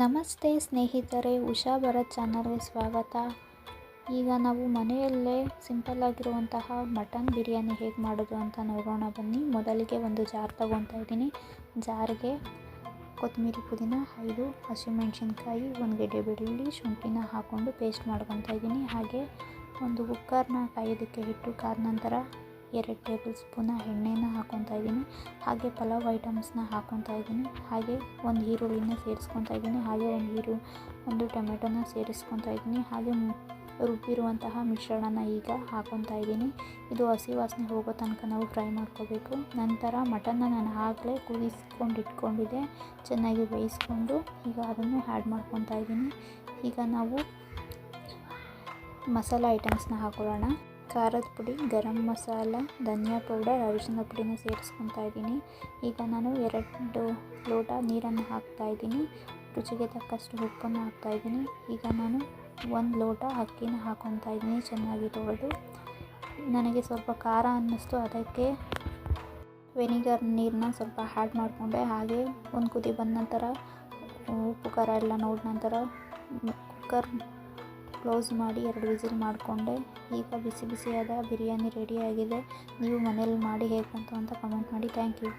ನಮಸ್ತೆ ಸ್ನೇಹಿತರೆ, ಉಷಾ ಭರತ್ ಚಾನಲ್ಗೆ ಸ್ವಾಗತ. ಈಗ ನಾವು ಮನೆಯಲ್ಲೇ ಸಿಂಪಲ್ ಆಗಿರುವಂತಹ ಮಟನ್ ಬಿರಿಯಾನಿ ಹೇಗೆ ಮಾಡೋದು ಅಂತ ನೋಡೋಣ. ಬನ್ನಿ, ಮೊದಲಿಗೆ ಒಂದು ಜಾರ್ ತಗೊತಾ ಇದ್ದೀನಿ. ಜಾರ್ಗೆ ಕೊತ್ತಂಬರಿ ಪುದೀನ, ಐದು ಹಸಿಮೆಣಸಿನ್ಕಾಯಿ, ಒಂದು ಗೆಡ್ಡೆ ಬೆಳ್ಳುಳ್ಳಿ ಶುಂಠಿನ ಹಾಕ್ಕೊಂಡು ಪೇಸ್ಟ್ ಮಾಡ್ಕೊತಾ ಇದ್ದೀನಿ. ಹಾಗೆ ಒಂದು ಕುಕ್ಕರ್ನ ಕಾಯೋದಕ್ಕೆ ಇಟ್ಟು ಕಾದ ನಂತರ ಎರಡು ಟೇಬಲ್ ಸ್ಪೂನ ಎಣ್ಣೆನ ಹಾಕ್ಕೊತಾ ಇದ್ದೀನಿ. ಹಾಗೆ ಪಲಾವ್ ಐಟಮ್ಸ್ನ ಹಾಕ್ಕೊತಾ ಇದ್ದೀನಿ. ಹಾಗೆ ಒಂದು ಈರುಳ್ಳಿನ ಸೇರಿಸ್ಕೊತಾ ಇದ್ದೀನಿ. ಹಾಗೆ ಒಂದು ಈರು, ಒಂದು ಟೊಮೆಟೊನ ಸೇರಿಸ್ಕೊತಾ ಇದ್ದೀನಿ. ಹಾಗೆ ರುಬ್ಬಿರುವಂತಹ ಮಿಶ್ರಣನ ಈಗ ಹಾಕ್ಕೊತಾ ಇದ್ದೀನಿ. ಇದು ಹಸಿ ವಾಸನೆ ಹೋಗೋ ತನಕ ನಾವು ಫ್ರೈ ಮಾಡ್ಕೋಬೇಕು. ನಂತರ ಮಟನ್ನ ನಾನು ಆಗಲೇ ಕುದಿಸ್ಕೊಂಡು ಇಟ್ಕೊಂಡಿದ್ದೆ. ಚೆನ್ನಾಗಿ ಬೇಯಿಸ್ಕೊಂಡು ಈಗ ಅದನ್ನು ಆ್ಯಡ್ ಮಾಡ್ಕೊತಾ ಇದ್ದೀನಿ. ಈಗ ನಾವು ಮಸಾಲ ಐಟಮ್ಸ್ನ ಹಾಕೊಳ್ಳೋಣ. ಖಾರದ ಪುಡಿ, ಗರಂ ಮಸಾಲ, ಧನಿಯಾ ಪೌಡರ್, ಅರಿಶಿನ ಪುಡಿನ ಸೇರಿಸ್ಕೊತಾ ಇದ್ದೀನಿ. ಈಗ ನಾನು ಎರಡು ಲೋಟ ನೀರನ್ನು ಹಾಕ್ತಾ ಇದ್ದೀನಿ. ರುಚಿಗೆ ತಕ್ಕಷ್ಟು ಉಪ್ಪನ್ನು ಹಾಕ್ತಾ ಇದ್ದೀನಿ. ಈಗ ನಾನು ಒಂದು ಲೋಟ ಅಕ್ಕಿನ ಹಾಕ್ಕೊತಾ ಇದ್ದೀನಿ. ಚೆನ್ನಾಗಿ ತೊಳೆದು ನನಗೆ ಸ್ವಲ್ಪ ಖಾರ ಅನ್ನಿಸ್ತು. ಅದಕ್ಕೆ ವೆನಿಗರ್ ನೀರನ್ನ ಸ್ವಲ್ಪ ಆ್ಯಡ್ ಮಾಡಿಕೊಂಡೆ. ಹಾಗೆ ಒಂದು ಕುದಿ ಬಂದ ನಂತರ ಉಪ್ಪು ಖಾರ ಎಲ್ಲ ನೋಡಿದ ನಂತರ ಕುಕ್ಕರ್ ಕ್ಲೋಸ್ ಮಾಡಿ ಎರಡು ವಿಸಿಲ್ ಮಾಡಿಕೊಂಡೆ. ಈಗ ಬಿಸಿ ಬಿಸಿಯಾದ ಬಿರಿಯಾನಿ ರೆಡಿಯಾಗಿದೆ ನೀವು ಮನೇಲಿ ಮಾಡಿ ಹೇಗೆ ಬಂತು ಅಂತ ಕಮೆಂಟ್ ಮಾಡಿ. Thank you